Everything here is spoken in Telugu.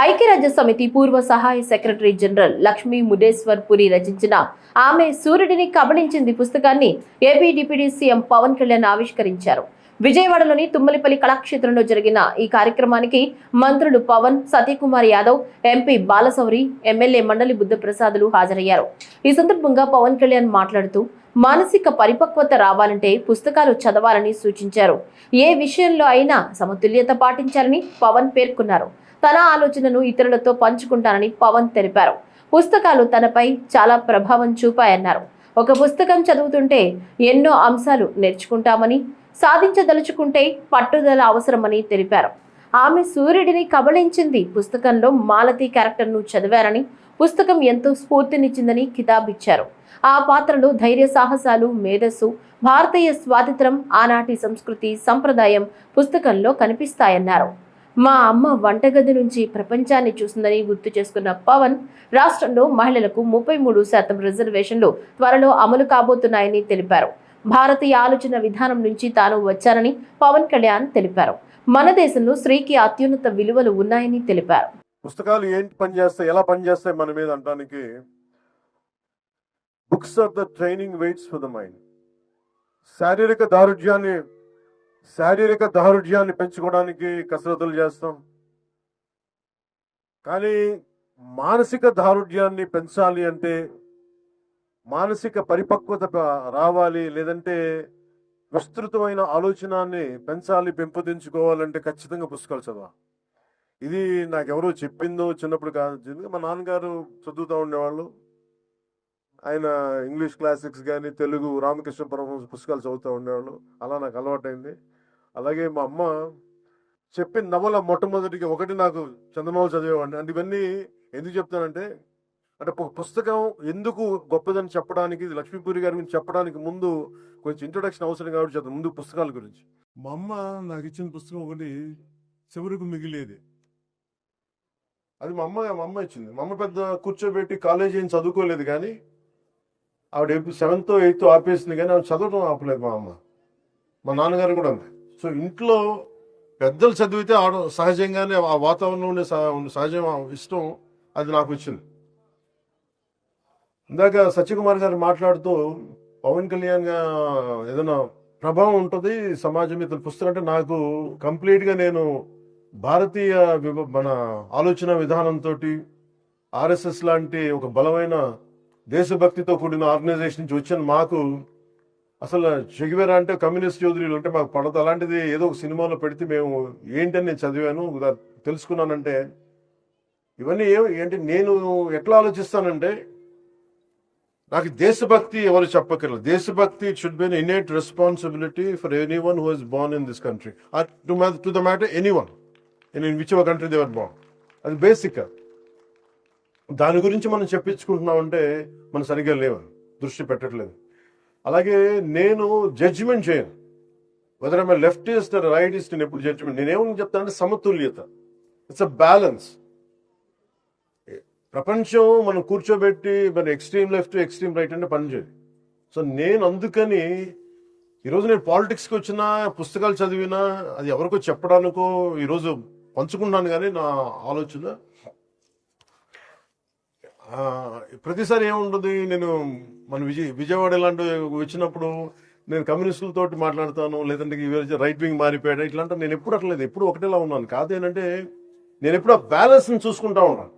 ఐక్యరాజ్య సమితి పూర్వ సహాయ సెక్రటరీ జనరల్ లక్ష్మీ ముడేశ్వర్ పురి రచించిన ఆమె సూర్యుడిని కబళించింది పుస్తకాన్ని AP deputy CM Pavan Kalyan ఆవిష్కరించారు. విజయవాడలోని తుమ్మలిపల్లి కళాక్షేత్రంలో జరిగిన ఈ కార్యక్రమానికి మంత్రులు పవన్ సతీకుమార్ యాదవ్ ఎంపీ బాలసౌరి ఎమ్మెల్యే మండలి బుద్ధప్రసాదులు హాజరయ్యారు. ఈ సందర్భంగా పవన్ కళ్యాణ్ మాట్లాడుతూ మానసిక పరిపక్వత రావాలంటే పుస్తకాలు చదవాలని సూచించారు. ఏ విషయంలో అయినా సమతుల్యత పాటించాలని పవన్ పేర్కొన్నారు. తన ఆలోచనను ఇతరులతో పంచుకుంటానని పవన్ తెలిపారు. పుస్తకాలు తనపై చాలా ప్రభావం చూపాయన్నారు. ఒక పుస్తకం చదువుతుంటే ఎన్నో అంశాలు నేర్చుకుంటామని సాధించదలుచుకుంటే పట్టుదల అవసరమని తెలిపారు. ఆమె సూర్యుడిని కబళించింది పుస్తకంలో మాలతి క్యారెక్టర్ను చదివారని పుస్తకం ఎంతో స్ఫూర్తినిచ్చిందని కితాబిచ్చారు. ఆ పాత్రలో ధైర్య సాహసాలు మేధస్సు భారతీయ స్వాతంత్రం ఆనాటి సంస్కృతి సంప్రదాయం పుస్తకంలో కనిపిస్తాయన్నారు. మా అమ్మ వంటగది నుంచి ప్రపంచాన్ని చూసిందని గుర్తు చేసుకున్న పవన్ రాష్ట్రంలో మహిళలకు ముప్పై మూడు శాతం రిజర్వేషన్లు త్వరలో అమలు కాబోతున్నాయని తెలిపారు. భారతీయ ఆలోచన విధానం నుంచి తాను వచ్చానని పవన్ కళ్యాణ్ తెలిపారు. మన దేశంలో స్త్రీకి అత్యున్నత విలువలు ఉన్నాయని తెలిపారు. పుస్తకాలు ఏంటి పనిచేస్తాయి ఎలా పనిచేస్తాయి మన మీద అంటానికి books are the training weights for the mind. శారీరక దారుఢ్యాన్ని శారీరక దారుఢ్యాన్ని పెంచుకోవడానికి కసరత్తులు చేస్తాం. కానీ మానసిక దారుఢ్యాన్ని పెంచాలి అంటే మానసిక పరిపక్వత రావాలి లేదంటే విస్తృతమైన ఆలోచనాన్ని పెంచాలి పెంపొందించుకోవాలంటే ఖచ్చితంగా పుస్తకాలు చదవ ఇది నాకు చెప్పిందో చిన్నప్పుడు కాదు. మా నాన్నగారు చదువుతూ ఉండేవాళ్ళు. ఆయన ఇంగ్లీష్ క్లాసిక్స్ కానీ తెలుగు రామకృష్ణ పరమహంస పుస్తకాలు చదువుతూ ఉండేవాళ్ళు. అలా నాకు అలవాటైంది. అలాగే మా అమ్మ చెప్పిన నవల మొట్టమొదటికి ఒకటి నాకు చందమామ చదివేవాడిని. అంటే ఇవన్నీ ఎందుకు చెప్తానంటే అంటే పుస్తకం ఎందుకు గొప్పదని చెప్పడానికి లక్ష్మీపూరి గారి గురించి చెప్పడానికి ముందు కొంచెం ఇంట్రొడక్షన్ అవసరం కాబట్టి చెప్తాను ముందు పుస్తకాల గురించి. మా అమ్మ నాకు ఇచ్చిన పుస్తకం ఒకటి చివరికి మిగిలేది. అది మా అమ్మ మా అమ్మ ఇచ్చింది. మా అమ్మ పెద్ద కూర్చోబెట్టి కాలేజీ ఏం చదువుకోలేదు కానీ ఆవిడ సెవెంత్ ఎయిత్ ఆపేసింది కానీ ఆవిడ చదవడం ఆపలేదు మా అమ్మ. మా నాన్నగారు కూడా అంతే. సో ఇంట్లో పెద్దలు చదివితే ఆడ సహజంగానే ఆ వాతావరణం ఉండే సహ- సహజం ఇష్టం అది నాకు వచ్చింది. ఇందాక సత్యకుమార్ గారు మాట్లాడుతూ పవన్ కళ్యాణ్ ఏదైనా ప్రభావం ఉంటుంది సమాజం మీద పుస్తకం అంటే నాకు కంప్లీట్గా నేను భారతీయ మన ఆలోచన విధానంతో ఆర్ఎస్ఎస్ లాంటి ఒక బలమైన దేశభక్తితో కూడిన ఆర్గనైజేషన్ నుంచి వచ్చిన. మాకు అసలు చెగివేరా అంటే కమ్యూనిస్ట్ చౌదరీలు అంటే మాకు పడదు. అలాంటిది ఏదో ఒక సినిమాలో పెడితే మేము ఏంటని నేను చదివాను. తెలుసుకున్నానంటే ఇవన్నీ ఏ- ఏంటి నేను ఎట్లా ఆలోచిస్తానంటే నాకు దేశభక్తి ఎవరు చెప్పక్కర్లేదు. దేశభక్తి it should be innate responsibility for any one who is born in this country to the matter any one in which our country they're born అది బేసిక్ దాని గురించి మనం చెప్పించుకుంటున్నామంటే మనం సరిగ్గా లేవు. దృష్టి పెట్టట్లేదు. అలాగే నేను జడ్జిమెంట్ చేయను. వెదర్ ఐమ్ లెఫ్టిస్ట్ రైటిస్ట్ నేను ఎప్పుడు జడ్జిమెంట్ నేనేమని చెప్తానంటే సమతుల్యత. ఇట్స్ అ బ్యాలెన్స్ ప్రపంచం మనం కూర్చోబెట్టి మరి ఎక్స్ట్రీమ్ లెఫ్ట్ ఎక్స్ట్రీమ్ రైట్ అంటే పనిచేయదు సో నేను అందుకని ఈరోజు నేను పాలిటిక్స్కి వచ్చినా పుస్తకాలు చదివినా అది ఎవరికో చెప్పడానికో ఈరోజు పంచుకుంటున్నాను కానీ నా ఆలోచన ప్రతిసారి ఏముంటుంది? నేను మన విజయ్ విజయవాడ ఇలాంటి వచ్చినప్పుడు నేను కమ్యూనిస్టులతో మాట్లాడతాను లేదంటే రైట్ వింగ్ మారిపోయాడు ఇట్లాంటి నేను ఎప్పుడు అట్లా లేదు. ఎప్పుడు ఒకటేలా ఉన్నాను. కాదు ఏంటంటే నేను ఎప్పుడు ఆ బ్యాలెన్స్ని చూసుకుంటా ఉన్నాను.